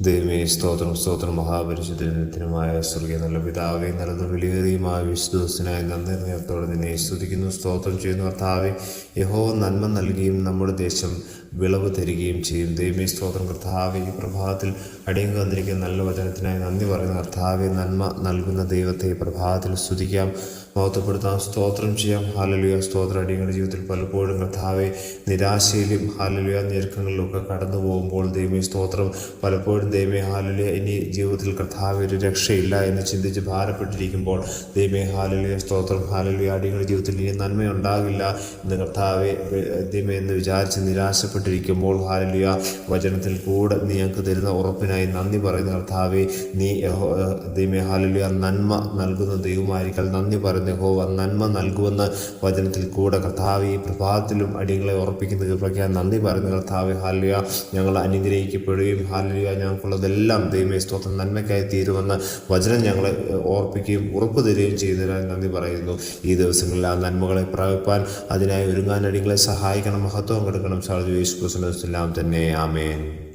ദൈവമേ സ്തോത്രം സ്തോത്രം മഹാപരിശുദ്ധത്തിനുമായ സ്വർഗീയ നല്ല പിതാവേ നല്ലത് വിലയേറിയുമായ വിശുദ്ധനായ നന്ദി നേരത്തോടെ നിന്നെ സ്തുതിക്കുന്നു സ്തോത്രം ചെയ്യുന്നു കർത്താവെ. യഹോ നന്മ നൽകുകയും നമ്മുടെ ദേശം വിളവ് തരികയും ചെയ്യും. ദൈവമേ സ്തോത്രം കർത്താവെ ഈ പ്രഭാതത്തിൽ അടിയങ്ങ് വന്നിരിക്കുന്ന നല്ല വചനത്തിനായി നന്ദി പറയുന്ന കർത്താവെ. നന്മ നൽകുന്ന ദൈവത്തെ ഈ പ്രഭാതത്തിൽ സ്തുതിക്കാം മഹത്വപ്പെടുത്താം സ്തോത്രം ചെയ്യാം. ഹാലലുയ സ്തോത്രം. അടിയങ്ങളുടെ ജീവിതത്തിൽ പലപ്പോഴും കർത്താവെ നിരാശയിലും ഹാലലുയ ഞെരുക്കങ്ങളിലൊക്കെ കടന്നു പോകുമ്പോൾ ദൈവമേ സ്തോത്രം പലപ്പോഴും ദൈവമേ ഹാലലുയ. ഇനി ജീവിതത്തിൽ കർത്താവ് ഒരു രക്ഷയില്ല എന്ന് ചിന്തിച്ച് ഭാരപ്പെട്ടിരിക്കുമ്പോൾ ദൈവമേ ഹാലലുയ സ്തോത്രം ഹാലലുയ. അടിയങ്ങളുടെ ജീവിതത്തിൽ ഇനി നന്മയുണ്ടാകില്ല എന്ന് കർത്താവെ ദൈവമേ എന്ന് വിചാരിച്ച് നിരാശപ്പെട്ടിരിക്കുമ്പോൾ ഹാലലിയ വചനത്തിൽ കൂടെ നീ ഞങ്ങൾക്ക് തരുന്ന ഉറപ്പിനായി നന്ദി പറയുന്ന കർത്താവെ. നീ ദൈവമേ ഹാലലിയ നന്മ നൽകുന്ന ദൈവമായിരിക്കാൻ നന്ദി പറയുന്ന ഹോവ നന്മ നൽകുമെന്ന് വചനത്തിൽ കൂടെ കർത്താവ്. ഈ പ്രഭാതത്തിലും അടിയങ്ങളെ ഉറപ്പിക്കുന്ന കൃപയ്ക്ക് നന്ദി പറയുന്ന കർത്താവ്. ഹാലിയ ഞങ്ങൾ അനുഗ്രഹിക്കപ്പെടുകയും ഹാലുയ ഞങ്ങൾക്കുള്ളതെല്ലാം ദൈവമേ സ്തോത്രം. നന്മയ്ക്കായി തീരുമെന്ന് വചനം ഞങ്ങളെ ഓർപ്പിക്കുകയും ഉറപ്പ് തരികയും ചെയ്തതിനാൽ നന്ദി പറയുന്നു. ഈ ദിവസങ്ങളിൽ ആ നന്മകളെ പ്രാപിപ്പാൻ അതിനായി ഒരുങ്ങാൻ അടികളെ സഹായിക്കണം മഹത്വം കൊടുക്കണം. സാധു യേശു എല്ലാം തന്നെ. ആമേൻ.